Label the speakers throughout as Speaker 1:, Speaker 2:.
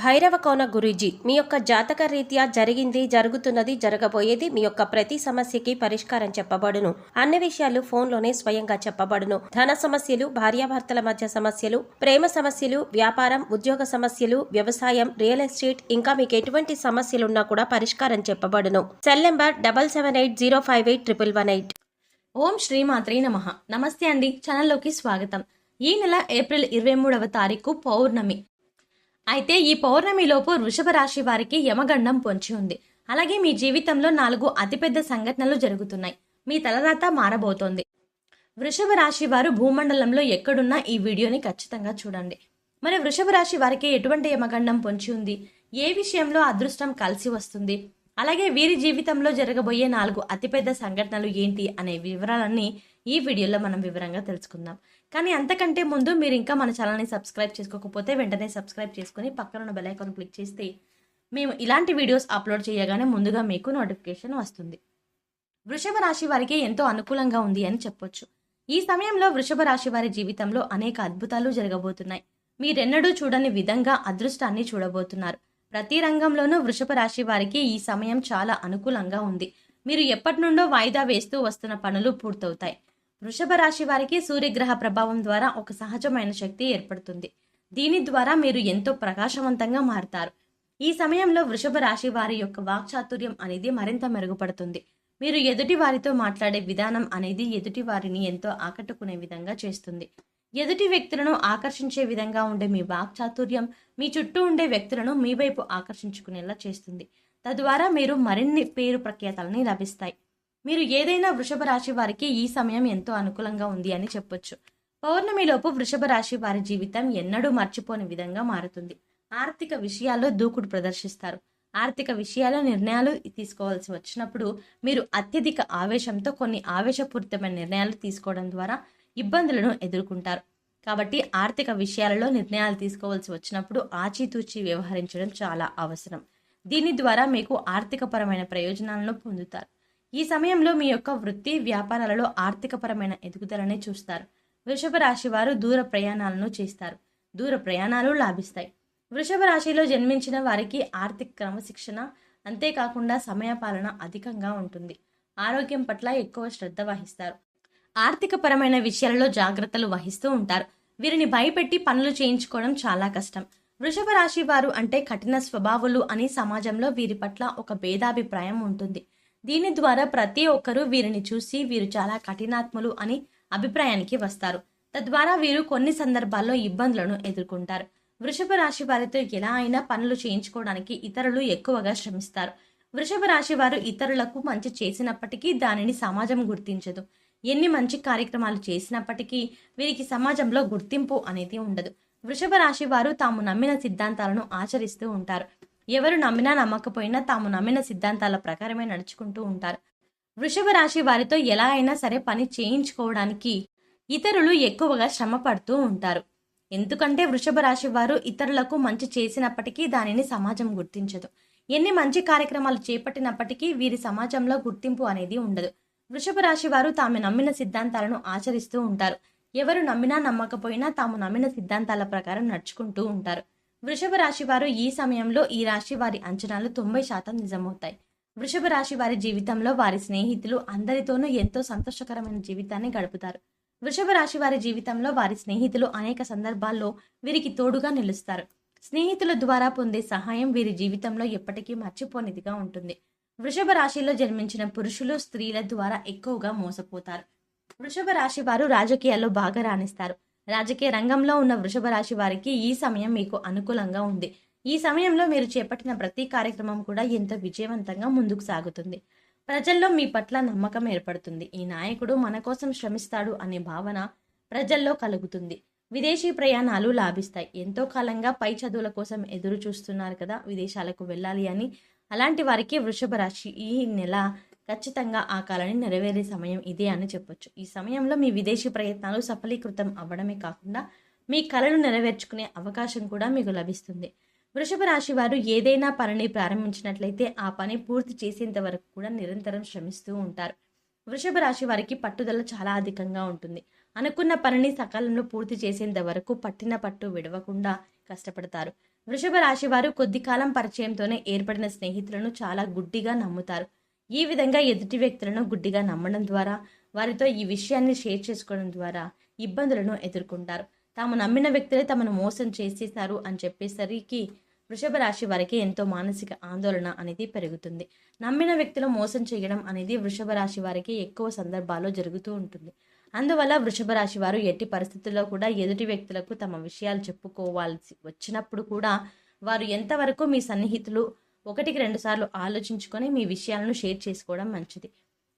Speaker 1: భైరవ కోన గురూజీ మీ యొక్క జాతక రీత్యా జరిగింది జరుగుతున్నది జరగబోయేది మీ యొక్క ప్రతి సమస్యకి పరిష్కారం చెప్పబడును. అన్ని విషయాలు ఫోన్లోనే స్వయంగా చెప్పబడును. ధన సమస్యలు భార్యాభర్తల మధ్య సమస్యలు ప్రేమ సమస్యలు వ్యాపారం ఉద్యోగ సమస్యలు వ్యవసాయం రియల్ ఎస్టేట్ ఇంకా మీకు ఎటువంటి సమస్యలున్నా కూడా పరిష్కారం చెప్పబడును. Cell number double seven eight zero five eight triple one eight.
Speaker 2: ఓం శ్రీ మాత్రీ నమ. నమస్తే అండి. ఛానల్లోకి స్వాగతం. ఈ నెల ఏప్రిల్ ఇరవై మూడవ తారీఖు పౌర్ణమి. అయితే ఈ పౌర్ణమిలోపు వృషభ రాశి వారికి యమగండం పొంచి ఉంది. అలాగే మీ జీవితంలో నాలుగు అతిపెద్ద సంఘటనలు జరుగుతున్నాయి. మీ తలరాత మారబోతోంది. వృషభ రాశి వారు భూమండలంలో ఎక్కడున్నా ఈ వీడియోని ఖచ్చితంగా చూడండి. మరి వృషభ రాశి వారికి ఎటువంటి యమగండం పొంచి ఉంది? ఏ విషయంలో అదృష్టం కలిసి వస్తుంది? అలాగే వీరి జీవితంలో జరగబోయే నాలుగు అతిపెద్ద సంఘటనలు ఏంటి? అనే వివరాలన్నీ ఈ వీడియోలో మనం వివరంగా తెలుసుకుందాం. కానీ అంతకంటే ముందు మీరు ఇంకా మన ఛానల్ని సబ్స్క్రైబ్ చేసుకోకపోతే వెంటనే సబ్స్క్రైబ్ చేసుకుని పక్కన ఉన్న బెల్ ఐకాన్ క్లిక్ చేస్తే మేము ఇలాంటి వీడియోస్ అప్లోడ్ చేయగానే ముందుగా మీకు నోటిఫికేషన్ వస్తుంది. వృషభ రాశి వారికి ఎంతో అనుకూలంగా ఉంది అని చెప్పొచ్చు. ఈ సమయంలో వృషభ రాశి వారి జీవితంలో అనేక అద్భుతాలు జరగబోతున్నాయి. మీరెన్నడూ చూడని విధంగా అదృష్టాన్ని చూడబోతున్నారు. ప్రతి రంగంలోనూ వృషభ రాశి వారికి ఈ సమయం చాలా అనుకూలంగా ఉంది. మీరు ఎప్పటి నుండో వాయిదా వేస్తూ వస్తున్న పనులు పూర్తవుతాయి. వృషభ రాశి వారికి సూర్యగ్రహ ప్రభావం ద్వారా ఒక సహజమైన శక్తి ఏర్పడుతుంది. దీని ద్వారా మీరు ఎంతో ప్రకాశవంతంగా మారుతారు. ఈ సమయంలో వృషభ రాశి వారి యొక్క వాక్చాతుర్యం అనేది మరింత మెరుగుపడుతుంది. మీరు ఎదుటి వారితో మాట్లాడే విధానం అనేది ఎదుటి వారిని ఎంతో ఆకట్టుకునే విధంగా చేస్తుంది. ఎదుటి వ్యక్తులను ఆకర్షించే విధంగా ఉండే మీ వాక్చాతుర్యం మీ చుట్టూ ఉండే వ్యక్తులను మీ వైపు ఆకర్షించుకునేలా చేస్తుంది. తద్వారా మీరు మరిన్ని పేరు ప్రఖ్యాతలని లభిస్తాయి. మీరు ఏదైనా వృషభ రాశి వారికి ఈ సమయం ఎంతో అనుకూలంగా ఉంది అని చెప్పొచ్చు. పౌర్ణమిలోపు వృషభ రాశి వారి జీవితం ఎన్నడూ మర్చిపోని విధంగా మారుతుంది. ఆర్థిక విషయాల్లో దూకుడు ప్రదర్శిస్తారు. ఆర్థిక విషయాల్లో నిర్ణయాలు తీసుకోవాల్సి వచ్చినప్పుడు మీరు అత్యధిక ఆవేశంతో కొన్ని ఆవేశపూరితమైన నిర్ణయాలు తీసుకోవడం ద్వారా ఇబ్బందులను ఎదుర్కొంటారు. కాబట్టి ఆర్థిక విషయాలలో నిర్ణయాలు తీసుకోవాల్సి వచ్చినప్పుడు ఆచితూచి వ్యవహరించడం చాలా అవసరం. దీని ద్వారా మీకు ఆర్థికపరమైన ప్రయోజనాలను పొందుతారు. ఈ సమయంలో మీ యొక్క వృత్తి వ్యాపారాలలో ఆర్థికపరమైన ఎదుగుదలని చూస్తారు. వృషభ రాశి వారు దూర ప్రయాణాలను చేస్తారు. దూర ప్రయాణాలు లాభిస్తాయి. వృషభ రాశిలో జన్మించిన వారికి ఆర్థిక క్రమశిక్షణ అంతేకాకుండా సమయపాలన అధికంగా ఉంటుంది. ఆరోగ్యం పట్ల ఎక్కువ శ్రద్ధ వహిస్తారు. ఆర్థికపరమైన విషయాలలో జాగ్రత్తలు వహిస్తూ ఉంటారు. వీరిని భయపెట్టి పనులు చేయించుకోవడం చాలా కష్టం. వృషభ రాశి వారు అంటే కఠిన స్వభావులు అని సమాజంలో వీరి పట్ల ఒక భేదాభిప్రాయం ఉంటుంది. దీని ద్వారా ప్రతి ఒక్కరూ వీరిని చూసి వీరు చాలా కఠినాత్ములు అని అభిప్రాయానికి వస్తారు. తద్వారా వీరు కొన్ని సందర్భాల్లో ఇబ్బందులను ఎదుర్కొంటారు. వృషభ రాశి వారితో ఎలా అయినా పనులు చేయించుకోవడానికి ఇతరులు ఎక్కువగా శ్రమిస్తారు. వృషభ రాశి వారు ఇతరులకు మంచి చేసినప్పటికీ దానిని సమాజం గుర్తించదు. ఎన్ని మంచి కార్యక్రమాలు చేసినప్పటికీ వీరికి సమాజంలో గుర్తింపు అనేది ఉండదు. వృషభ రాశి వారు తాము నమ్మిన సిద్ధాంతాలను ఆచరిస్తూ ఉంటారు. ఎవరు నమ్మినా నమ్మకపోయినా తాము నమ్మిన సిద్ధాంతాల ప్రకారమే నడుచుకుంటూ ఉంటారు. వృషభ రాశి వారితో ఎలా అయినా సరే పని చేయించుకోవడానికి ఇతరులు ఎక్కువగా శ్రమ పడుతూ ఉంటారు. ఎందుకంటే వృషభ రాశి వారు ఇతరులకు మంచి చేసినప్పటికీ దానిని సమాజం గుర్తించదు. ఎన్ని మంచి కార్యక్రమాలు చేపట్టినప్పటికీ వీరి సమాజంలో గుర్తింపు అనేది ఉండదు. వృషభ రాశి వారు తాము నమ్మిన సిద్ధాంతాలను ఆచరిస్తూ ఉంటారు. ఎవరు నమ్మినా నమ్మకపోయినా తాము నమ్మిన సిద్ధాంతాల ప్రకారం నడుచుకుంటూ ఉంటారు. వృషభ రాశి వారు ఈ సమయంలో ఈ రాశి వారి అంచనాలు తొంభై శాతం నిజమవుతాయి. వృషభ రాశి వారి జీవితంలో వారి స్నేహితులు అందరితోనూ ఎంతో సంతోషకరమైన జీవితాన్ని గడుపుతారు. వృషభ రాశి వారి జీవితంలో వారి స్నేహితులు అనేక సందర్భాల్లో వీరికి తోడుగా నిలుస్తారు. స్నేహితుల ద్వారా పొందే సహాయం వీరి జీవితంలో ఎప్పటికీ మర్చిపోనిదిగా ఉంటుంది. వృషభ రాశిలో జన్మించిన పురుషులు స్త్రీల ద్వారా ఎక్కువగా మోసపోతారు. వృషభ రాశి వారు రాజకీయాల్లో బాగా రాణిస్తారు. రాజకీయ రంగంలో ఉన్న వృషభ రాశి వారికి ఈ సమయం మీకు అనుకూలంగా ఉంది. ఈ సమయంలో మీరు చేపట్టిన ప్రతి కార్యక్రమం కూడా ఎంతో విజయవంతంగా ముందుకు సాగుతుంది. ప్రజల్లో మీ పట్ల నమ్మకం ఏర్పడుతుంది. ఈ నాయకుడు మన కోసం శ్రమిస్తాడు అనే భావన ప్రజల్లో కలుగుతుంది. విదేశీ ప్రయాణాలు లాభిస్తాయి. ఎంతో కాలంగా పై చదువుల కోసం ఎదురు చూస్తున్నారు కదా విదేశాలకు వెళ్ళాలి అని. అలాంటి వారికి వృషభ రాశి ఈ నెల ఖచ్చితంగా ఆ కళని నెరవేరే సమయం ఇదే అని చెప్పొచ్చు. ఈ సమయంలో మీ విదేశీ ప్రయత్నాలు సఫలీకృతం అవ్వడమే కాకుండా మీ కళను నెరవేర్చుకునే అవకాశం కూడా మీకు లభిస్తుంది. వృషభ రాశి వారు ఏదైనా పనిని ప్రారంభించినట్లయితే ఆ పని పూర్తి చేసేంత వరకు కూడా నిరంతరం శ్రమిస్తూ ఉంటారు. వృషభ రాశి వారికి పట్టుదల చాలా అధికంగా ఉంటుంది. అనుకున్న పనిని సకాలంలో పూర్తి చేసేంత వరకు పట్టిన పట్టు విడవకుండా కష్టపడతారు. వృషభ రాశి వారు కొద్ది కాలం పరిచయంతోనే ఏర్పడిన స్నేహితులను చాలా గుడ్డిగా నమ్ముతారు. ఈ విధంగా ఎదుటి వ్యక్తులను గుడ్డిగా నమ్మడం ద్వారా వారితో ఈ విషయాన్ని షేర్ చేసుకోవడం ద్వారా ఇబ్బందులను ఎదుర్కొంటారు. తాము నమ్మిన వ్యక్తులే తమను మోసం చేసేశారు అని చెప్పేసరికి వృషభ రాశి వారికి ఎంతో మానసిక ఆందోళన అనేది పెరుగుతుంది. నమ్మిన వ్యక్తులు మోసం చేయడం అనేది వృషభ రాశి వారికి ఎక్కువ సందర్భాల్లో జరుగుతూ ఉంటుంది. అందువల్ల వృషభ రాశి వారు ఎట్టి పరిస్థితుల్లో కూడా ఎదుటి వ్యక్తులకు తమ విషయాలు చెప్పుకోవాల్సి వచ్చినప్పుడు కూడా వారు ఎంతవరకు మీ సన్నిహితులు ఒకటికి రెండు సార్లు ఆలోచించుకొని మీ విషయాలను షేర్ చేసుకోవడం మంచిది.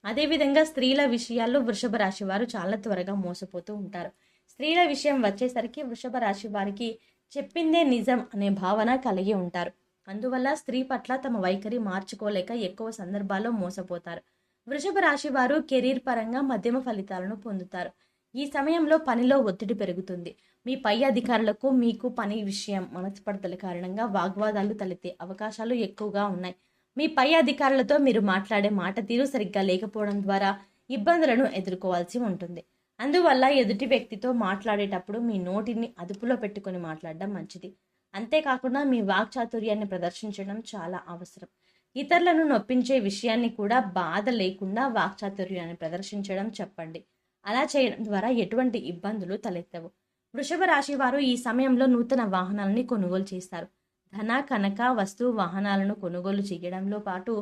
Speaker 2: అదేవిధంగా స్త్రీల విషయాల్లో వృషభ రాశి వారు చాలా త్వరగా మోసపోతూ ఉంటారు. స్త్రీల విషయం వచ్చేసరికి వృషభ రాశి వారికి చెప్పిందే నిజం అనే భావన కలిగి ఉంటారు. అందువల్ల స్త్రీ పట్ల తమ వైఖరి మార్చుకోలేక ఎక్కువ సందర్భాల్లో మోసపోతారు. వృషభ రాశి వారు కెరీర్ పరంగా మధ్యమ ఫలితాలను పొందుతారు. ఈ సమయంలో పనిలో ఒత్తిడి పెరుగుతుంది. మీ పై అధికారులకు మీకు పని విషయం మనస్పర్ధల కారణంగా వాగ్వాదాలు తలెత్తే అవకాశాలు ఎక్కువగా ఉన్నాయి. మీ పై అధికారులతో మీరు మాట్లాడే మాట తీరు సరిగ్గా లేకపోవడం ద్వారా ఇబ్బందులను ఎదుర్కోవాల్సి ఉంటుంది. అందువల్ల ఎదుటి వ్యక్తితో మాట్లాడేటప్పుడు మీ నోటిని అదుపులో పెట్టుకొని మాట్లాడడం మంచిది. అంతేకాకుండా మీ వాక్చాతుర్యాన్ని ప్రదర్శించడం చాలా అవసరం. ఇతరులను నొప్పించే విషయాన్ని కూడా బాధ లేకుండా వాక్చాతుర్యాన్ని ప్రదర్శించడం చెప్పండి. అలా చేయడం ద్వారా ఎటువంటి ఇబ్బందులు తలెత్తవు. వృషభ రాశి వారు ఈ సమయంలో నూతన వాహనాలని కొనుగోలు చేస్తారు. ధన కనక వస్తు వాహనాలను కొనుగోలు చేయడంలో పాటు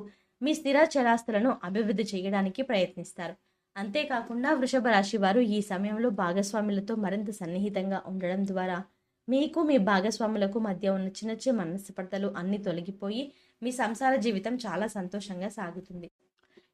Speaker 2: మీ స్థిర చరాస్తులను అభివృద్ధి చేయడానికి ప్రయత్నిస్తారు. అంతేకాకుండా వృషభ రాశి వారు ఈ సమయంలో భాగస్వాములతో మరింత సన్నిహితంగా ఉండడం ద్వారా మీకు మీ భాగస్వాములకు మధ్య ఉన్న చిన్న చిన్న మనస్పర్ధలు అన్నీ తొలగిపోయి మీ సంసార జీవితం చాలా సంతోషంగా సాగుతుంది.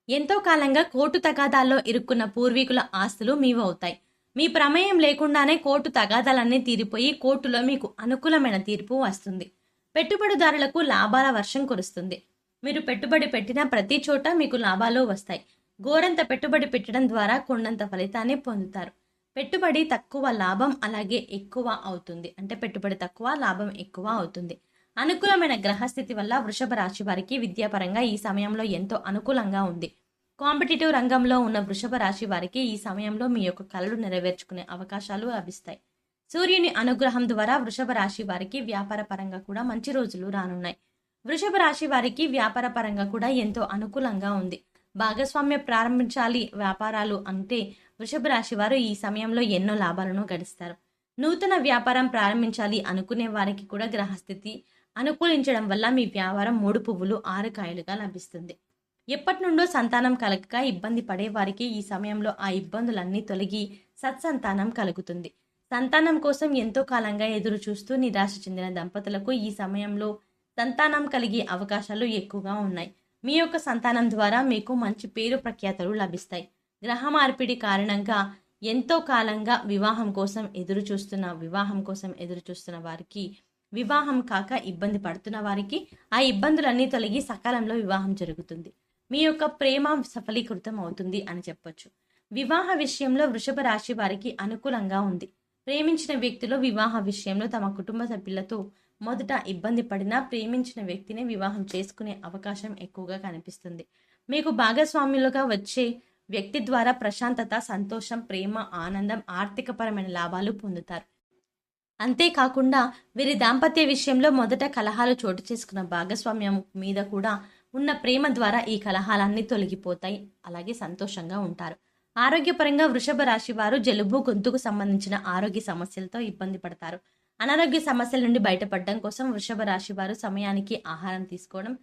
Speaker 2: ఎంతో కాలంగా కోర్టు తగాదాల్లో ఇరుక్కున్న పూర్వీకుల ఆస్తులు మీవవుతాయి మీ ప్రమేయం లేకుండానే కోర్టు తగాదాలన్నీ తీరిపోయి కోర్టులో మీకు అనుకూలమైన తీర్పు వస్తుంది. పెట్టుబడిదారులకు లాభాల వర్షం కురుస్తుంది. మీరు పెట్టుబడి పెట్టిన ప్రతి చోట మీకు లాభాలు వస్తాయి. గోరంత పెట్టుబడి పెట్టడం ద్వారా కొండంత ఫలితాన్ని పొందుతారు. పెట్టుబడి తక్కువ లాభం అలాగే ఎక్కువ అవుతుంది. అంటే పెట్టుబడి తక్కువ లాభం ఎక్కువ అవుతుంది. అనుకూలమైన గ్రహస్థితి వల్ల వృషభ రాశి వారికి విద్యాపరంగా ఈ సమయంలో ఎంతో అనుకూలంగా ఉంది. కాంపిటేటివ్ రంగంలో ఉన్న వృషభ రాశి వారికి ఈ సమయంలో మీ యొక్క కళలు నెరవేర్చుకునే అవకాశాలు లభిస్తాయి. సూర్యుని అనుగ్రహం ద్వారా వృషభ రాశి వారికి వ్యాపార పరంగా కూడా మంచి రోజులు రానున్నాయి. వృషభ రాశి వారికి వ్యాపార పరంగా కూడా ఎంతో అనుకూలంగా ఉంది. భాగస్వామ్య ప్రారంభించాలి వ్యాపారాలు అంటే వృషభ రాశి వారు ఈ సమయంలో ఎన్నో లాభాలను గడిస్తారు. నూతన వ్యాపారం ప్రారంభించాలి అనుకునే వారికి కూడా గ్రహస్థితి అనుకూలించడం వల్ల మీ వ్యాపారం మూడు పువ్వులు ఆరు కాయలుగా లభిస్తుంది. ఎప్పటి నుండో సంతానం కలగక ఇబ్బంది పడే వారికి ఈ సమయంలో ఆ ఇబ్బందులన్నీ తొలగి సత్సంతానం కలుగుతుంది. సంతానం కోసం ఎంతో కాలంగా ఎదురు చూస్తూ నిరాశ చెందిన దంపతులకు ఈ సమయంలో సంతానం కలిగే అవకాశాలు ఎక్కువగా ఉన్నాయి. మీ యొక్క సంతానం ద్వారా మీకు మంచి పేరు ప్రఖ్యాతలు లభిస్తాయి. గ్రహ మార్పిడి కారణంగా ఎంతో కాలంగా వివాహం కోసం ఎదురు చూస్తున్న వివాహం కోసం ఎదురు చూస్తున్న వారికి వివాహం కాక ఇబ్బంది పడుతున్న వారికి ఆ ఇబ్బందులన్నీ తొలగి సకాలంలో వివాహం జరుగుతుంది. మీ యొక్క ప్రేమ సఫలీకృతం అవుతుంది అని చెప్పొచ్చు. వివాహ విషయంలో వృషభ రాశి వారికి అనుకూలంగా ఉంది. ప్రేమించిన వ్యక్తిలో వివాహ విషయంలో తమ కుటుంబ సభ్యులతో మొదట ఇబ్బంది పడినా ప్రేమించిన వ్యక్తిని వివాహం చేసుకునే అవకాశం ఎక్కువగా కనిపిస్తుంది. మీకు భాగస్వామ్యులుగా వచ్చే వ్యక్తి ద్వారా ప్రశాంతత సంతోషం ప్రేమ ఆనందం ఆర్థికపరమైన లాభాలు పొందుతారు. అంతేకాకుండా వీరి దాంపత్య విషయంలో మొదట కలహాలు చోటు చేసుకున్న భాగస్వామ్యం మీద కూడా ఉన్న ప్రేమ ద్వారా ఈ కలహాలన్నీ తొలగిపోతాయి. అలాగే సంతోషంగా ఉంటారు. ఆరోగ్యపరంగా వృషభ రాశి వారు జలుబు గొంతుకు సంబంధించిన ఆరోగ్య సమస్యలతో ఇబ్బంది పడతారు. అనారోగ్య సమస్యల నుండి బయటపడడం కోసం వృషభ రాశి వారు సమయానికి ఆహారం తీసుకోవడం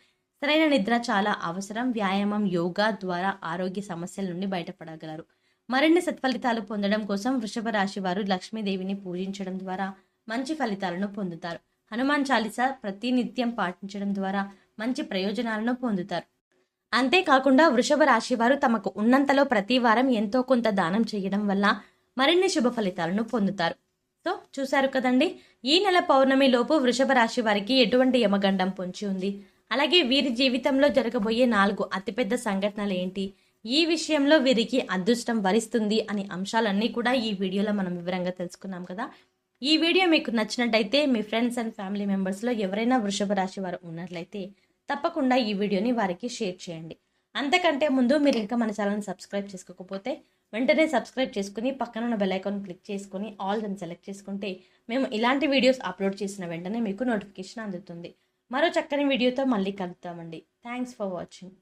Speaker 2: సరైన నిద్ర చాలా అవసరం. వ్యాయామం యోగా ద్వారా ఆరోగ్య సమస్యల నుండి బయటపడగలరు. మరిన్ని సత్ఫలితాలు పొందడం కోసం వృషభ రాశి వారు లక్ష్మీదేవిని పూజించడం ద్వారా మంచి ఫలితాలను పొందుతారు. హనుమాన్ చాలీసా ప్రతినిత్యం పాటించడం ద్వారా మంచి ప్రయోజనాలను పొందుతారు. అంతేకాకుండా వృషభ రాశి వారు తమకు ఉన్నంతలో ప్రతి వారం ఎంతో కొంత దానం చేయడం వల్ల మరిన్ని శుభ ఫలితాలను పొందుతారు. సో చూశారు కదండి? ఈ నెల పౌర్ణమి లోపు వృషభ రాశి వారికి ఎటువంటి యమగండం పొంచి ఉంది? అలాగే వీరి జీవితంలో జరగబోయే నాలుగు అతిపెద్ద సంఘటనలు ఏంటి? ఈ విషయంలో వీరికి అదృష్టం వరిస్తుంది అనే అంశాలన్నీ కూడా ఈ వీడియోలో మనం వివరంగా తెలుసుకున్నాం కదా. ఈ వీడియో మీకు నచ్చినట్టయితే మీ ఫ్రెండ్స్ అండ్ ఫ్యామిలీ మెంబర్స్లో ఎవరైనా వృషభ రాశి వారు ఉన్నట్లయితే తప్పకుండా ఈ వీడియోని వారికి షేర్ చేయండి. అంతకంటే ముందు మీరు ఇంకా మన ఛానల్ని సబ్స్క్రైబ్ చేసుకోకపోతే వెంటనే సబ్స్క్రైబ్ చేసుకుని పక్కన ఉన్న బెల్ ఐకాన్ క్లిక్ చేసుకుని ఆల్ దాన్ని సెలెక్ట్ చేసుకుంటే మేము ఇలాంటి వీడియోస్ అప్లోడ్ చేసిన వెంటనే మీకు నోటిఫికేషన్ అందుతుంది. మరో చక్కని వీడియోతో మళ్ళీ కలుద్దామండి. Thanks for watching.